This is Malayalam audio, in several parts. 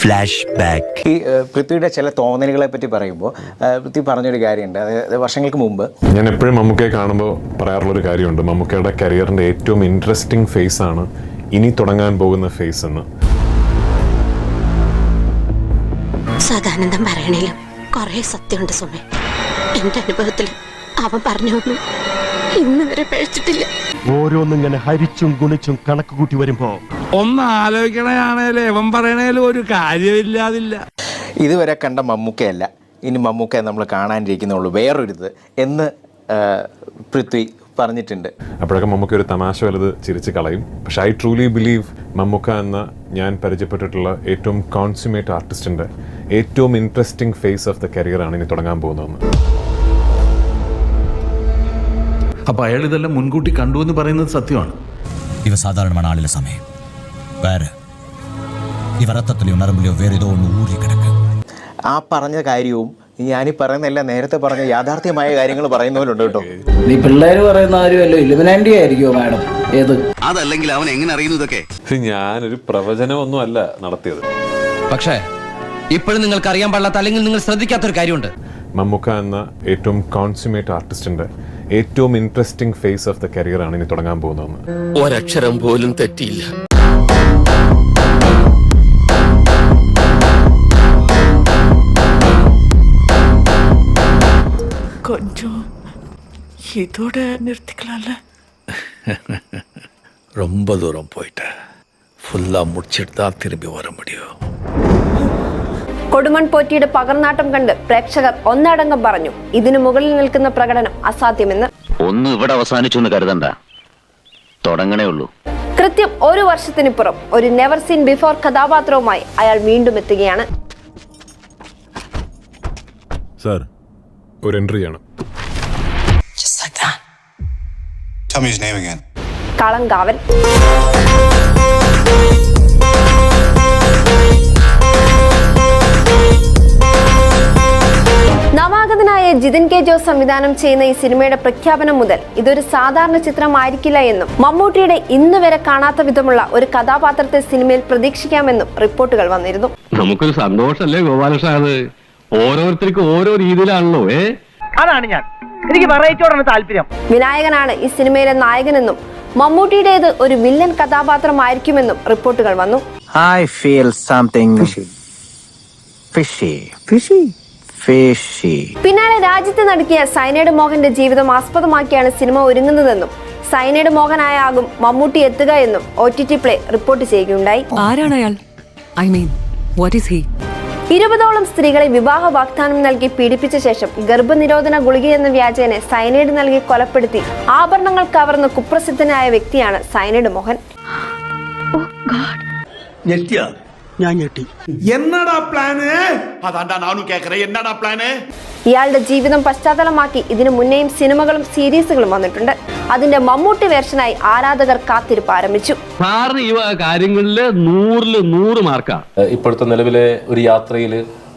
ഫ്ലാഷ് ബാക്ക് ഈ പൃഥ്വിയുടെ ചില തോന്നലുകളെ പറ്റി പറയുമ്പോൾ പൃഥ്വി പറഞ്ഞൊരു കാര്യമുണ്ട്. അതായത് വർഷങ്ങൾക്ക് മുമ്പ് ഞാൻ എപ്പോഴും മമ്മൂക്കയെ കാണുമ്പോൾ പറയാറുള്ളൊരു കാര്യമുണ്ട്. മമ്മൂക്കയുടെ കരിയറിന്റെ ഏറ്റവും ഇൻട്രസ്റ്റിംഗ് ഫേസ് ആണ് ഇനി തുടങ്ങാൻ പോകുന്ന ഫേസ് എന്ന്. സദാനന്ദം പറയണേലും കുറേ സത്യമുണ്ട് സുമേ എന്റെ അനുഭവത്തിൽ അവൻ പറഞ്ഞു ഇന്ന് വരെ പഴിച്ചിട്ടില്ല ഓരോന്നിങ്ങനെ ഹരിച്ചും ഗുണിച്ചും കണക്ക് കൂട്ടി വരുമ്പോ ഒന്ന് ആലോചിക്കണയാണേലും എവൻ പറയണേലും ഒരു കാര്യമില്ലാതില്ല. ഇതുവരെ കണ്ട മമ്മൂക്കയല്ല. ഇനി മമ്മൂക്കയെ നമ്മൾ കാണാനിരിക്കുന്നുള്ളൂ. വേറൊരിത് എന്ന് പൃഥ്വി പറഞ്ഞിട്ടുണ്ട്. അപ്പോഴൊക്കെ മമ്മൂക്ക ഒരു തമാശ വലുത് ചിരിച്ച് കളയും. പക്ഷെ ഐ ട്രൂലി ബിലീവ് മമ്മൂക്ക എന്ന ഞാൻ പരിചയപ്പെട്ടിട്ടുള്ള ഏറ്റവും കോൺസ്യൂമേറ്റ് ആർട്ടിസ്റ്റിന്റെ ഏറ്റവും ഇൻട്രസ്റ്റിംഗ് ഫേസ് ഓഫ് ദ കരിയറാണ് ഇനി തുടങ്ങാൻ പോകുന്നതെന്ന്. അപ്പോൾ അയാൾ ഇതെല്ലാം മുൻകൂട്ടി കണ്ടു എന്ന് പറയുന്നത് സത്യമാണ്. ഇവ സാധാരണമാണ് ആളിലെ സമയം. വേറെ. ഇവ രത്തത്തിലെയോ നരമ്പിലെയോ വേറെ ഏതോ ഒന്ന് ഊറിക്കിടക്ക് ആ പറഞ്ഞ കാര്യവും ഞാനീ പറയുന്നതെല്ലാം നേരത്തെ പറഞ്ഞ യാഥാർത്ഥ്യമായ കാര്യങ്ങൾ പറയുന്നവരുണ്ട് കേട്ടോ. നീ പിള്ളേര് പറയുന്ന ആരുമല്ലോ ഇലുമിനാൻഡി ആയിരിക്കുമോ മാഡം? ഏത്? അതല്ലെങ്കിൽ അവൻ എങ്ങനെ അറിയുന്നു ഇതൊക്കെ? ഞാനൊരു പ്രവചനമൊന്നും അല്ല നടത്തിയത്. പക്ഷേ ഇപ്പോഴും നിങ്ങൾക്ക് അറിയാൻ പാടില്ലാത്ത അല്ലെങ്കിൽ നിങ്ങൾ ശ്രദ്ധിക്കാത്തൊരു കാര്യമുണ്ട്. മമ്മൂക്ക എന്ന ഏറ്റവും കോൺസ്യൂമേറ്റ് ആർട്ടിസ്റ്റിന്റെ ഏറ്റവും interesting phase of the career ആണ് ഇനി തുടങ്ങാൻ പോകുന്നതെന്ന്. ഒരക്ഷരം പോലും തെറ്റിയില്ല. இதோட நிறுத்திக்கலாம்ல ரொம்ப தூரம் போயிட்டேன் ஃபுல்லா முடிச்சிட்டு தான் திரும்பி வர முடியும் കൊടുമൺ പോറ്റിയുടെ പകർനാട്ടം കണ്ട് പ്രേക്ഷകർ ഒന്നടങ്കം പറഞ്ഞു ഇതിനു മുകളിൽ നിൽക്കുന്ന പ്രകടനം അസാധ്യമെന്ന് ഒന്നും ഇവിടെ അവസാനിച്ചു എന്ന് കരുതണ്ട തുടങ്ങണേ ഉള്ളൂ കൃത്യം ഒരു വർഷത്തിനിപ്പുറം ഒരു നെവർ സീൻ ബിഫോർ കഥാപാത്രവുമായി അയാൾ വീണ്ടും എത്തുകയാണ് സാർ ഒരു entry Tell me his name again. കളങ്കാവൻ. നവാഗതനായ ജിതിൻ കെ ജോസ് സംവിധാനം ചെയ്യുന്ന ഈ സിനിമയുടെ പ്രഖ്യാപനം മുതൽ ഇതൊരു സാധാരണ ചിത്രമായിരിക്കില്ല എന്നും മമ്മൂട്ടിയുടെ ഇന്ന് വരെ കാണാത്ത വിധമുള്ള ഒരു കഥാപാത്രത്തെ സിനിമയിൽ പ്രതീക്ഷിക്കാമെന്നും റിപ്പോർട്ടുകൾ വന്നിരുന്നു. നമുക്കൊരു സന്തോഷല്ലേ ഗോപാലകൃഷ്ണ അത് ഓരോരുത്തർക്കും ഓരോ രീതിയിലാണല്ലോ ഏ? അതാണ് ഞാൻ. എനിക്ക് വെറൈറ്റിയോടാണ് താല്പര്യം. വിനായകനാണ് ഈ സിനിമയിലെ നായകനെന്നും മമ്മൂട്ടിയുടേത് ഒരു വില്ലൻ കഥാപാത്രമായിരിക്കുമെന്നും റിപ്പോർട്ടുകൾ വന്നു. I feel something fishy fishy fishy പിന്നാലെ രാജ്യത്ത് നടക്കിയ സൈനൈഡ് മോഹന്റെ ജീവിതം ആസ്പദമാക്കിയാണ് സിനിമ ഒരുങ്ങുന്നതെന്നും സൈനൈഡ് മോഹനായാകും മമ്മൂട്ടി എത്തുക എന്നും O T T play report ചെയ്യുകയുണ്ടായി. ആരാണ് അയാൾ? I mean what is he ഇരുപതോളം സ്ത്രീകളെ വിവാഹ വാഗ്ദാനം നൽകി പീഡിപ്പിച്ച ശേഷം ഗർഭനിരോധന ഗുളികയെന്ന വ്യാജേനെ സൈനൈഡ് നൽകി കൊലപ്പെടുത്തി ആഭരണങ്ങൾ കവർന്ന കുപ്രസിദ്ധനായ വ്യക്തിയാണ് സൈനൈഡ് മോഹൻ. ഞെട്ടിയ? ഞാൻ ഞെട്ടി. എന്നടാ പ്ലാന്? അതാണ്ടാ നാണു കേക്കറേ എന്നടാ പ്ലാന്? ഇയാളുടെ ജീവിതം പശ്ചാത്തലമാക്കി ഇതിനു മുന്നേയും സിനിമകളും സീരീസുകളും വന്നിട്ടുണ്ട്. അതിന്റെ മമ്മൂട്ടി വേർഷനായി ആരാധകർ കാത്തിരിപ്പ് ആരംഭിച്ചു. സാറിന് ഈ കാര്യങ്ങളിൽ നൂറിൽ നൂറ് മാർക്കാ. ഇപ്പോഴത്തെ നിലവിലെ ഒരു യാത്രയിൽ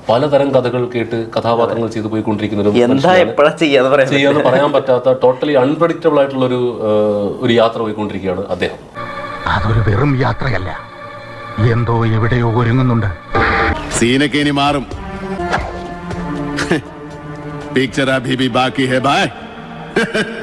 പലതരം കഥകൾ കേട്ട് കഥാപാത്രങ്ങൾ ചെയ്തു പോയിക്കൊണ്ടിരിക്കുന്ന ഒരു എന്താ മനുഷ്യനാണ്. എപ്പോഴാ ചെയ്യാന്ന് പറയാൻ പറ്റാത്ത ടോട്ടലി അൺപ്രഡിക്റ്റബിൾ ആയിട്ടുള്ള ഒരു ഒരു യാത്ര പോയിക്കൊണ്ടിരിക്കുകയാണ് അദ്ദേഹം. അതൊരു വെറും യാത്രയല്ല. എന്തോ എവിടെയോ ഒരുങ്ങുന്നുണ്ട്. സീനൊക്കെ ഇനി മാറും. പിക്ചർ അഭി ബാക്കി ഹെ ബായ്